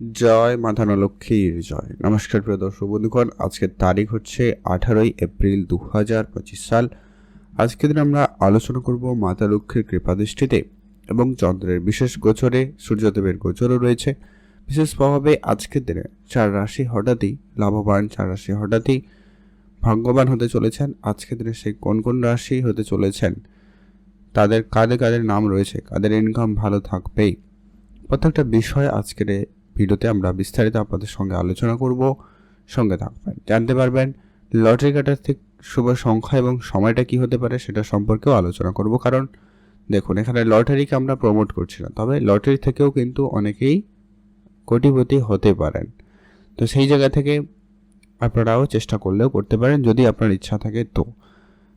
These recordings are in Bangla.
জয় মাথানো লক্ষ্মীর জয়। নমস্কার প্রিয় দর্শক বন্ধুগণ আজকের তারিখ হচ্ছে আঠারোই এপ্রিল দু হাজার পঁচিশ সাল। আজকের দিন আমরা আলোচনা করব মাতা লক্ষ্মীর কৃপাদৃষ্টিতে এবং চন্দ্রের বিশেষ গোচরে, সূর্যদেবের গোচরও রয়েছে। বিশেষ প্রভাবে আজকের দিনে চার রাশি হঠাৎই, লাভবান চার রাশি হঠাৎই ভাগ্যবান হতে চলেছেন। আজকের দিনে সেই কোন কোন রাশি হতে চলেছেন, তাদের কাদের কাদের নাম রয়েছে, কাদের ইনকাম ভালো থাকবেই, প্রত্যেকটা বিষয় আজকের ভিডিওতে আমরা বিস্তারিত আপনাদের সঙ্গে আলোচনা করব। সঙ্গে থাকবেন। জানতে পারবেন, লটারি কাটার থেকে শুভ সংখ্যা এবং সময়টা কি হতে পারে সেটা সম্পর্কেও আলোচনা করব। কারণ দেখুন, এখানে লটারিকে আমরা প্রমোট করছি না, তবে লটারি থেকেও কিন্তু অনেকেই কোটিপতি হতে পারেন। তো সেই জায়গা থেকে আপনারাও চেষ্টা করলেও করতে পারেন, যদি আপনার ইচ্ছা থাকে তো।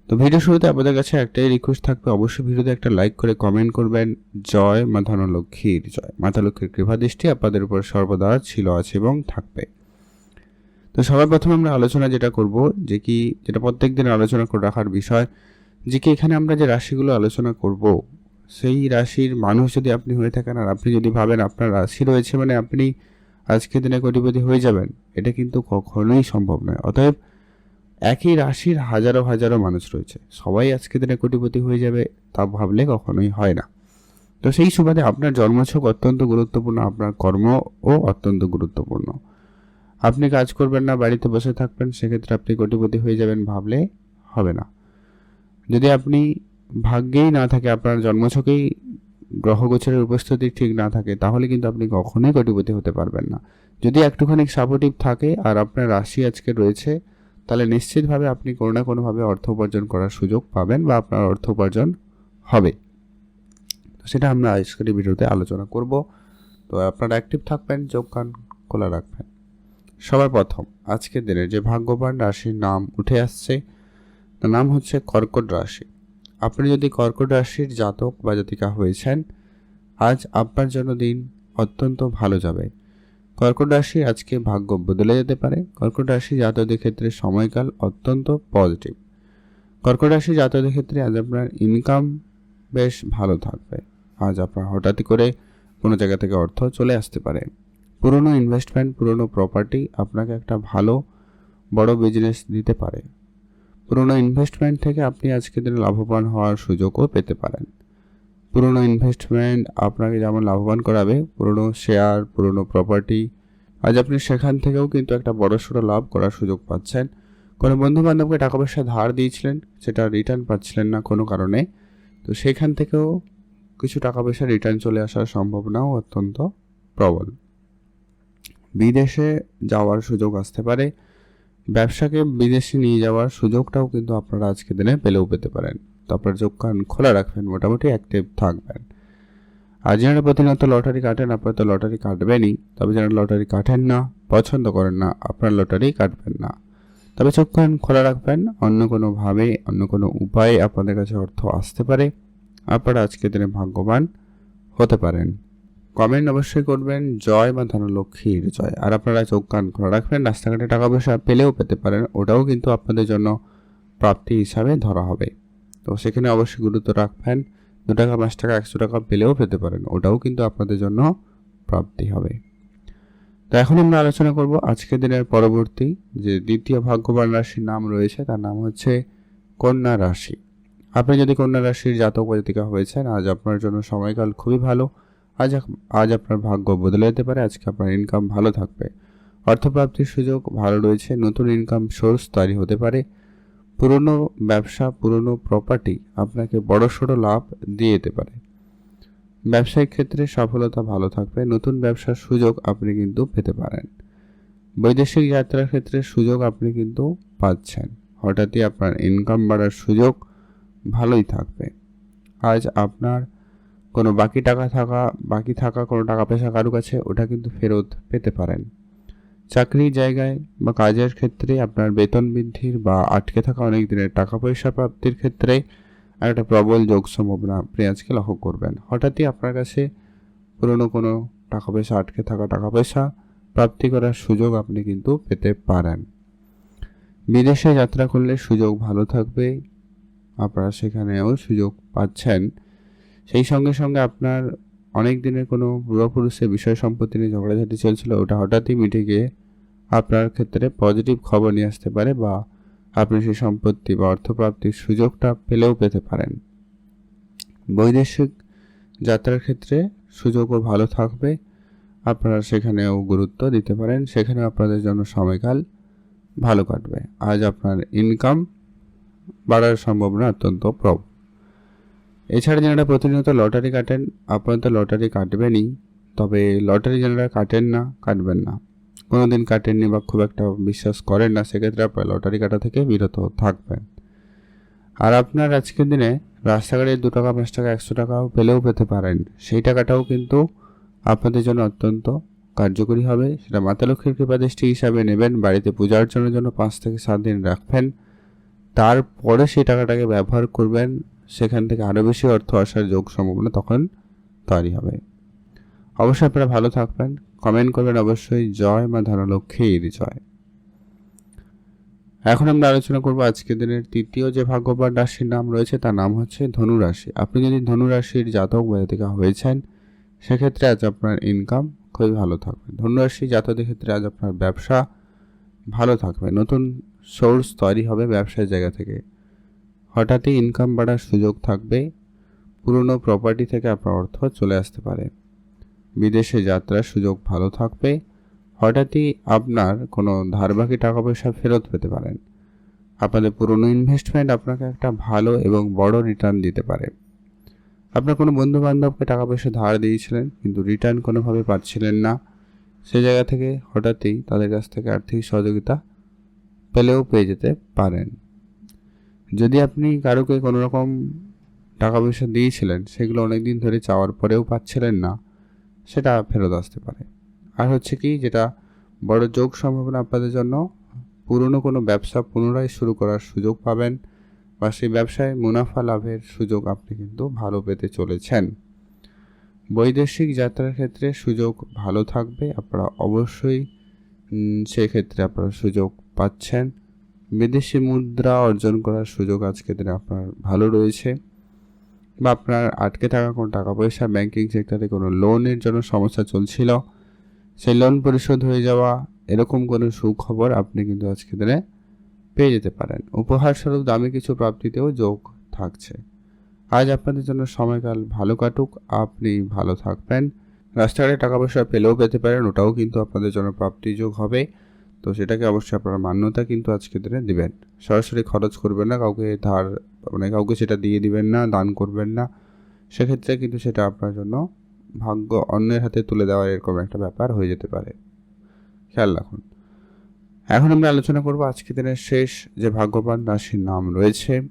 তো ভিডিও শুরুতে আপনাদের কাছে একটাই রিকোয়েস্ট থাকবে, অবশ্যই ভিডিওতে একটা লাইক করে কমেন্ট করবেন। জয় মাথা লক্ষ্মীর জয়। মাতা লক্ষ্মীর কৃপা দৃষ্টি আপনাদের উপর সর্বদা ছিল, আছে এবং থাকবে। তো সবার প্রথমে আমরা আলোচনা যেটা করব, যে কি, যেটা প্রত্যেক দিন আলোচনা করে রাখার বিষয়, যে কি এখানে আমরা যে রাশিগুলো আলোচনা করব, সেই রাশির মানুষ যদি আপনি হয়ে থাকেন আর আপনি যদি ভাবেন আপনার রাশি রয়েছে মানে আপনি আজকের দিনে কোটিপতি হয়ে যাবেন, এটা কিন্তু কখনোই সম্ভব নয়। অতএব একই রাশির হাজারো হাজারো মানুষ রয়েছে। সবাই আজকে দিনে কোটিপতি হয়ে যাবে তা ভাবলে কখনোই হয় না। তো সেই সুবাদে আপনার জন্মছক অত্যন্ত গুরুত্বপূর্ণ, আপনার কর্মও অত্যন্ত গুরুত্বপূর্ণ। আপনি কাজ করবেন না, বাড়িতে বসে থাকবেন, সেক্ষেত্রে আপনি কোটিপতি হয়ে যাবেন ভাবলে হবে না। যদি আপনি ভাগ্যেই না থাকে, আপনার জন্মছকেই গ্রহগোচরের উপস্থিতি ঠিক না থাকে, তাহলে কিন্তু আপনি কখনোই কোটিপতি হতে পারবেন না। যদি একটুখানি সাপোর্টিভ থাকে আর আপনার রাশি আজকে রয়েছে তাহলে নিশ্চিতভাবে আপনি কোনো না কোনোভাবে অর্থ উপার্জন করার সুযোগ পাবেন বা আপনার অর্থ উপার্জন হবে। তো সেটা আমরা আজকের ভিডিওতে আলোচনা করব। তো আপনারা অ্যাক্টিভ থাকবেন, চোখ, কান খোলা রাখবেন। সবার প্রথম, আজকের দিনে যে ভাগ্যবান রাশির নাম উঠে আসছে, তার নাম হচ্ছে কর্কট রাশি। আপনি যদি কর্কট রাশির জাতক বা জাতিকা হয়েছেন, আজ আপনার জন্য দিন অত্যন্ত ভালো যাবে। কর্কট রাশি আজকে ভাগ্য বদলে যেতে পারে। কর্কট রাশি জাতকদের ক্ষেত্রে সময়কাল অত্যন্ত পজিটিভ কর্কট রাশি জাতকদের ক্ষেত্রে আজ আপনার ইনকাম বেশ ভালো থাকবে। আজ আপনার হঠাৎ করে কোনো জায়গা থেকে অর্থ চলে আসতে পারে। পুরনো ইনভেস্টমেন্ট পুরনো প্রপার্টি আপনাকে একটা ভালো, বড় বিজনেস দিতে পারে। পুরনো ইনভেস্টমেন্ট থেকে আপনি আজকে দিনে লাভবান হওয়ার সুযোগও পেতে পারেন। পুরনো ইনভেস্টমেন্ট আপনাকে যেমন লাভবান করাবে, পুরনো শেয়ার পুরনো প্রপার্টি আজ আপনি সেখান থেকেও কিন্তু একটা বড়সড় লাভ করার সুযোগ পাচ্ছেন। কোনো বন্ধু বান্ধবকে টাকা পয়সা ধার দিয়েছিলেন, সেটা রিটার্ন পাচ্ছিলেন না কোনো কারণে। তো সেখান থেকেও কিছু টাকা পয়সা রিটার্ন চলে আসার সম্ভাবনাও অত্যন্ত প্রবল। বিদেশে যাওয়ার সুযোগ আসতে পারে, ব্যবসাকে বিদেশে নিয়ে যাওয়ার সুযোগটাও কিন্তু আপনারা আজকে দিনে পেলেও পেতে পারেন। তারপর চোখ কান খোলা রাখবেন, মোটামুটি অ্যাক্টিভ থাকবেন। আর যারা প্রতিনিয়ত লটারি কাটেন, আপনার তো লটারি কাটবেনই। তবে যারা লটারি কাটেন না, পছন্দ করেন না, আপনার লটারি কাটবেন না। তবে চোখ কান খোলা রাখবেন, অন্য কোনোভাবে, অন্য কোনো উপায়ে আপনাদের কাছে অর্থ আসতে পারে। আপনারা আজকে দিনে ভাগ্যবান হতে পারেন। কমেন্ট অবশ্যই করবেন, জয় বা ধনলক্ষ্মীর জয়। আর আপনারা চোখ কান খোলা রাখবেন, রাস্তাঘাটে টাকা পয়সা পেলেও পেতে পারেন, ওটাও কিন্তু আপনাদের জন্য প্রাপ্তি হিসাবে ধরা হবে। তো সেখানে অবশ্যই গুরুত্ব রাখবেন। দু টাকা, পাঁচ টাকা, একশো টাকা পেলেও পেতে পারেন। ওটাও কিন্তু আপনাদের জন্য প্রাপ্তি হবে। তো এখন আমরা আলোচনা করব আজকের দিনের পরবর্তী যে দ্বিতীয় ভাগ্যবান রাশির নাম রয়েছে, তার নাম হচ্ছে কন্যা রাশি। আপনি যদি কন্যা রাশির জাতক জাতিকা হয়েছেন, আজ আপনার জন্য সময়কাল খুবই ভালো। আজ আজ আপনার ভাগ্য বদলে যেতে পারে, আজকে আপনার ইনকাম ভালো থাকবে। অর্থপ্রাপ্তির সুযোগ ভালো রয়েছে, নতুন ইনকাম সোর্স তৈরি হতে পারে। পুরনো ব্যবসা, পুরনো প্রপার্টি আপনাকে বড়সড় লাভ দিয়ে যেতে পারে। ব্যবসায়িক ক্ষেত্রে সফলতা ভালো থাকবে, নতুন ব্যবসার সুযোগ আপনি কিন্তু পেতে পারেন। বৈদেশিক যাত্রার ক্ষেত্রে সুযোগ আপনি কিন্তু পাচ্ছেন। হঠাৎই আপনার ইনকাম বাড়ার সুযোগ ভালোই থাকবে। আজ আপনার কোনো বাকি টাকা থাকা, বাকি থাকা কোনো টাকা পয়সা কারও কাছে, ওটা কিন্তু ফেরত পেতে পারেন। চাকরির জায়গায় বা কাজের ক্ষেত্রে আপনার বেতন বৃদ্ধির বা আটকে থাকা অনেক দিনের টাকা পয়সা প্রাপ্তির ক্ষেত্রে একটা প্রবল যোগ সম্ভাবনা আপনি আজকে লক্ষ্য করবেন। হঠাৎই আপনার কাছে পুরনো কোনো টাকা পয়সা আটকে থাকা টাকা পয়সা প্রাপ্তি করার সুযোগ আপনি কিন্তু পেতে পারেন। বিদেশে যাত্রা করলে সুযোগ ভালো থাকবে, আপনারা সেখানেও সুযোগ পাচ্ছেন। সেই সঙ্গে সঙ্গে আপনার অনেক দিনের কোনো পূর্বপুরুষের বিষয় সম্পত্তি নিয়ে ঝগড়াঝাটি চলছিল, ওটা হঠাৎই মিটে গিয়ে আপনার ক্ষেত্রে পজিটিভ খবর নিয়ে আসতে পারে বা আপনি সেই সম্পত্তি বা অর্থপ্রাপ্তির সুযোগটা পেলেও পেতে পারেন। বৈদেশিক যাত্রার ক্ষেত্রে সুযোগও ভালো থাকবে, আপনারা সেখানেও গুরুত্ব দিতে পারেন সেখানেও আপনাদের জন্য সময়কাল ভালো কাটবে। আজ আপনার ইনকাম বাড়ার সম্ভাবনা অত্যন্ত প্রবল। এছাড়া যারা প্রতিনিয়ত লটারি কাটেন, আপনারা তো লটারি কাটবেনই। তবে লটারি যারা কাটেন না, কাটবেন না। কোনো দিন কাটেননি বা খুব একটা বিশ্বাস করেন না, সেক্ষেত্রে আপনার লটারি কাটা থেকে বিরত থাকবেন। আর আপনার আজকের দিনে রাস্তাঘাটে দু টাকা, পাঁচ টাকা, একশো টাকাও পেলেও পেতে পারেন। সেই টাকাটাও কিন্তু আপনাদের জন্য অত্যন্ত কার্যকরী হবে। সেটা মাতা লক্ষ্মীর কৃপাদৃষ্টি হিসাবে নেবেন, বাড়িতে পূজা অর্চনার জন্য পাঁচ থেকে সাত দিন রাখবেন। তারপরে সেই টাকাটাকে ব্যবহার করবেন। সেখান থেকে আরও বেশি অর্থ আসার যোগ সম্ভাবনা তখন তৈরি হবে। অবশ্যই আপনারা ভালো থাকবেন। কমেন্ট করবেন অবশ্যই। জয় মা ধনলক্ষ্মীর জয়। এখন আমরা আলোচনা করব আজকের দিনের তৃতীয় যে ভাগ্যবান রাশির নাম রয়েছে তার নাম হচ্ছে ধনু রাশি আপনি যদি ধনু রাশির জাতক বা জাতিকা হয়েছেন, সেক্ষেত্রে আজ আপনার ইনকাম খুবই ভালো থাকবে। ধনু রাশি জাতকদের ক্ষেত্রে আজ আপনার ব্যবসা ভালো থাকবে। নতুন সোর্স তৈরি হবে ব্যবসার জায়গা থেকে। হঠাৎই ইনকাম বাড়ার সুযোগ থাকবে, পুরনো প্রপার্টি থেকে আপনার অর্থ চলে আসতে পারে। বিদেশে যাত্রার সুযোগ ভালো থাকবে, হঠাৎই আপনার কোনো ধারবাকি টাকা পয়সা ফেরত পেতে পারেন। আপনাদের পুরনো ইনভেস্টমেন্ট আপনাকে একটা ভালো এবং বড় রিটার্ন দিতে পারে। আপনার কোনো বন্ধু বান্ধবকে টাকা পয়সা ধার দিয়েছিলেন, কিন্তু রিটার্ন কোনোভাবে পাচ্ছিলেন না। সে জায়গা থেকে হঠাৎই তাদের কাছ থেকে আর্থিক সহযোগিতা পেলেও পেয়ে যেতে পারেন। যদি আপনি কারোকে কোনো রকম টাকা পয়সা দিয়েছিলেন, সেগুলো অনেক দিন ধরে চাওয়ার পরেও পাচ্ছিলেন না, সেটা ফেরত আসতে পারে। আর হচ্ছে কি, যেটা বড় যোগ সম্ভাবনা আপনাদের জন্য, পুরনো কোনো ব্যবসা পুনরায় শুরু করার সুযোগ পাবেন বা সেই ব্যবসায় মুনাফা লাভের সুযোগ আপনি কিন্তু ভালো পেতে চলেছেন। বৈদেশিক যাত্রার ক্ষেত্রে সুযোগ ভালো থাকবে, আপনারা অবশ্যই সেক্ষেত্রে আপনারা সুযোগ পাচ্ছেন। বিদেশি মুদ্রা অর্জন করার সুযোগ আজকে দিনে আপনার ভালো রয়েছে বা আপনার আটকে থাকা কোনো টাকা পয়সা ব্যাংকিং সেক্টরে কোনো লোনের জন্য সমস্যা চলছিল, সেই লোন পরিশোধ হয়ে যাওয়া, এরকম কোনো সুখবর আপনি কিন্তু আজকে দিনে পেয়ে যেতে পারেন। উপহার স্বরূপ দামি কিছু প্রাপ্তিতেও যোগ থাকছে। আজ আপনাদের জন্য সময়কাল ভালো কাটুক, আপনি ভালো থাকবেন। রাস্তাঘাটে টাকা পয়সা পেলেও পেতে পারেন, ওটাও কিন্তু আপনাদের জন্য প্রাপ্তি যোগ হবে। তো সেটাকে অবশ্যই আপনারা মান্যতা কিন্তু আজকের দিনে দিবেন। সরাসরি খরচ করবেন না, কাউকে ধার মানে কাউকে সেটা দিয়ে দিবেন না, দান করবেন না। সেক্ষেত্রে কিন্তু সেটা আপনার জন্য ভাগ্য অন্যের হাতে তুলে দেওয়ার এরকম একটা ব্যাপার হয়ে যেতে পারে। খেয়াল রাখুন। এখন আমরা আলোচনা করব আজকের দিনের শেষ যে ভাগ্যবান রাশির নাম রয়েছে,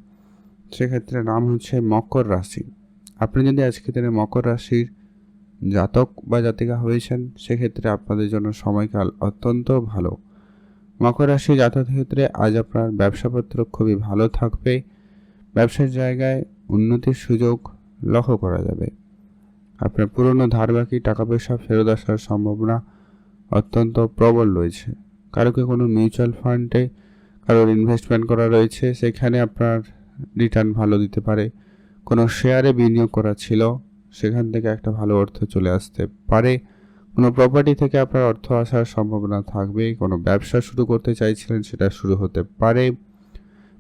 সেক্ষেত্রে নাম হচ্ছে মকর রাশি। আপনি যদি আজকের দিনে মকর রাশির জাতক বা জাতিকা হয়েছেন, সেক্ষেত্রে আপনাদের জন্য সময়কাল অত্যন্ত ভালো। মকর রাশি জাতক ক্ষেত্রে আজ আপনার ব্যবসাপত্র খুবই ভালো থাকবে। ব্যবসার জায়গায় উন্নতির সুযোগ লক্ষ্য করা যাবে। আপনার পুরনো ধারবাকি টাকা পয়সা ফেরত আসার সম্ভাবনা অত্যন্ত প্রবল রয়েছে। কারোকে কোনো মিউচুয়াল ফান্ডে কারোর ইনভেস্টমেন্ট করা রয়েছে, সেখানে আপনার রিটার্ন ভালো দিতে পারে। কোনো শেয়ারে বিনিয়োগ করা ছিল, সেখান থেকে একটা ভালো অর্থ চলে আসতে পারে। কোনো প্রপার্টি থেকে আপনার অর্থ আসার সম্ভাবনা থাকবে, কোনো ব্যবসা শুরু করতে চাইছিলেন সেটা শুরু হতে পারে।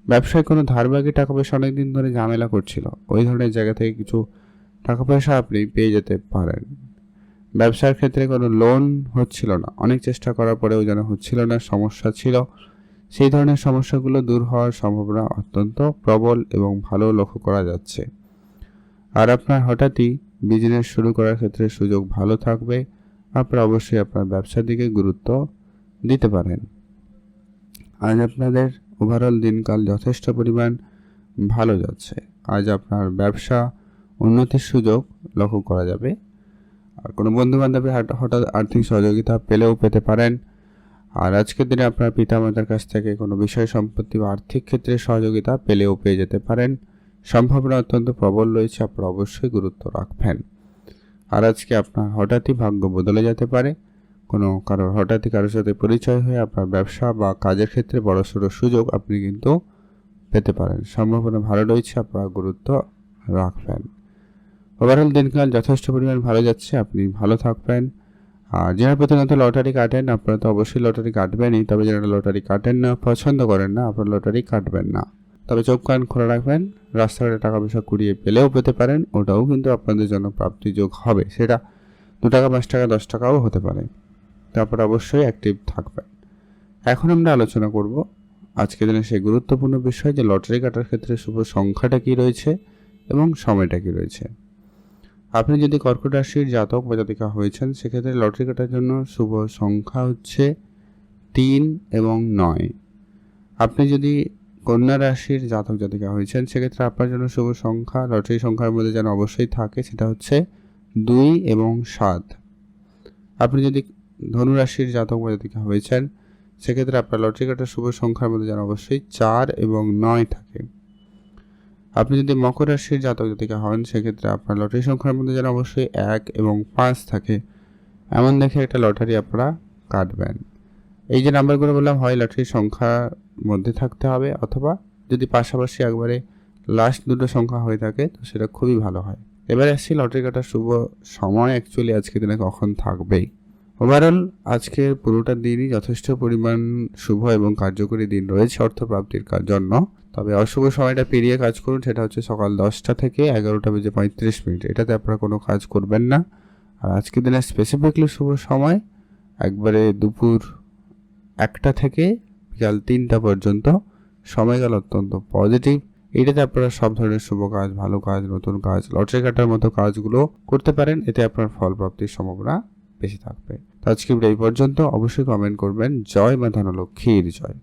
ব্যবসায় কোনো ধারবাকি টাকা পয়সা অনেক দিন ধরে ঝামেলা করছিল, ওই ধরনের জায়গা থেকে কিছু টাকা পয়সা আপনি পেয়ে যেতে পারেন। ব্যবসার ক্ষেত্রে কোনো লোন হচ্ছিল না, অনেক চেষ্টা করার পরেও যেন হচ্ছিল না, সমস্যা ছিল। সেই ধরনের সমস্যাগুলো দূর হওয়ার সম্ভাবনা অত্যন্ত প্রবল এবং ভালো লক্ষ্য করা যাচ্ছে। আর আপনার হঠাৎই বিজনেস শুরু করার ক্ষেত্রে সুযোগ ভালো থাকবে। আপনারা অবশ্যই আপনার ব্যবসার দিকে গুরুত্ব দিতে পারেন। আজ আপনাদের ওভারঅল দিনকাল যথেষ্ট পরিমাণ ভালো যাচ্ছে। আজ আপনার ব্যবসা উন্নতির সুযোগ লক্ষ্য করা যাবে। আর কোনো বন্ধু বান্ধবের হঠাৎ আর্থিক সহযোগিতা পেলেও পেতে পারেন। আর আজকের দিনে আপনার পিতামাতার কাছ থেকে কোনো বিষয় সম্পত্তি বা আর্থিক ক্ষেত্রে সহযোগিতা পেলেও পেয়ে যেতে পারেন। সম্ভাবনা অত্যন্ত প্রবল রয়েছে, আপনারা অবশ্যই গুরুত্ব রাখবেন। আর আজকে আপনার হঠাৎই ভাগ্য বদলে যেতে পারে। কোনো কারোর হঠাৎই কারোর সাথে পরিচয় হয়ে আপনার ব্যবসা বা কাজের ক্ষেত্রে বড়সড় সুযোগ আপনি কিন্তু পেতে পারেন। সম্ভাবনা ভালো রয়েছে, আপনারা গুরুত্ব রাখবেন। ওভারঅল দিনকাল যথেষ্ট পরিমাণ ভালো যাচ্ছে, আপনি ভালো থাকবেন। আর যারা প্রতিনিয়ত লটারি কাটেন, আপনারা তো অবশ্যই লটারি কাটবেনই। তবে যারা লটারি কাটেন না, পছন্দ করেন না, আপনারা লটারি কাটবেন না। তবে চোখ কান খোলা রাখবেন, রাস্তাঘাটে টাকা পয়সা কুড়িয়ে পেলেও পেতে পারেন, ওটাও কিন্তু আপনাদের জন্য প্রাপ্তিযোগ হবে। সেটা দু টাকা, পাঁচ টাকা, দশ টাকাও হতে পারে। তারপর অবশ্যই অ্যাক্টিভ থাকবেন। এখন আমরা আলোচনা করব আজকের দিনে সেই গুরুত্বপূর্ণ বিষয় যে লটারি কাটার ক্ষেত্রে শুভ সংখ্যাটা কী রয়েছে এবং সময়টা কী রয়েছে। আপনি যদি কর্কট রাশির জাতক বা জাতিকা হয়েছেন, সেক্ষেত্রে লটারি কাটার জন্য শুভ সংখ্যা হচ্ছে তিন এবং নয়। আপনি যদি কন্যা রাশির জাতক জাতিকা হয়েছেন, সেক্ষেত্রে আপনার জন্য শুভ সংখ্যা, লটারি সংখ্যার মধ্যে যেন অবশ্যই থাকে, সেটা হচ্ছে দুই এবং সাত। আপনি যদি ধনুরাশির জাতক বা জাতিকা হয়েছেন, সেক্ষেত্রে আপনার লটারি কাটার শুভ সংখ্যার মধ্যে যেন অবশ্যই চার এবং নয় থাকে। আপনি যদি মকর রাশির জাতক জাতিকা হন, সেক্ষেত্রে আপনার লটারি সংখ্যার মধ্যে যেন অবশ্যই এক এবং পাঁচ থাকে। এমন দেখে একটা লটারি আপনারা কাটবেন। এই যে নাম্বারগুলো বললাম, হয় লটারির সংখ্যার মধ্যে থাকতে হবে অথবা যদি পাশাপাশি একবারে লাস্ট দুটো সংখ্যা হয়ে থাকে, তো সেটা খুবই ভালো হয়। এবারে আসছি, লটারি কাটার শুভ সময় অ্যাকচুয়ালি আজকে দিনে কখন থাকবেই। ওভারঅল আজকের পুরোটা দিনই যথেষ্ট পরিমাণ শুভ এবং কার্যকরী দিন রয়েছে অর্থপ্রাপ্তির জন্য। তবে অশুভ সময়টা পেরিয়ে কাজ করুন, সেটা হচ্ছে সকাল দশটা থেকে এগারোটা বেজে পঁয়ত্রিশ মিনিট। এটাতে আপনারা কোনো কাজ করবেন না। আর আজকের দিনে স্পেসিফিকলি শুভ সময়, একবারে দুপুর একটা থেকে বিকাল তিনটা পর্যন্ত। সময়কাল অত্যন্ত পজিটিভ এটাতে আপনারা সব ধরনের শুভ কাজ, ভালো কাজ, নতুন কাজ, লটারি কাটার মতো কাজগুলো করতে পারেন। এতে আপনার ফল প্রাপ্তির সম্ভাবনা বেশি থাকবে। তো আজকে এই পর্যন্ত। অবশ্যই কমেন্ট করবেন। জয় মা ধনলক্ষ্মীর জয়।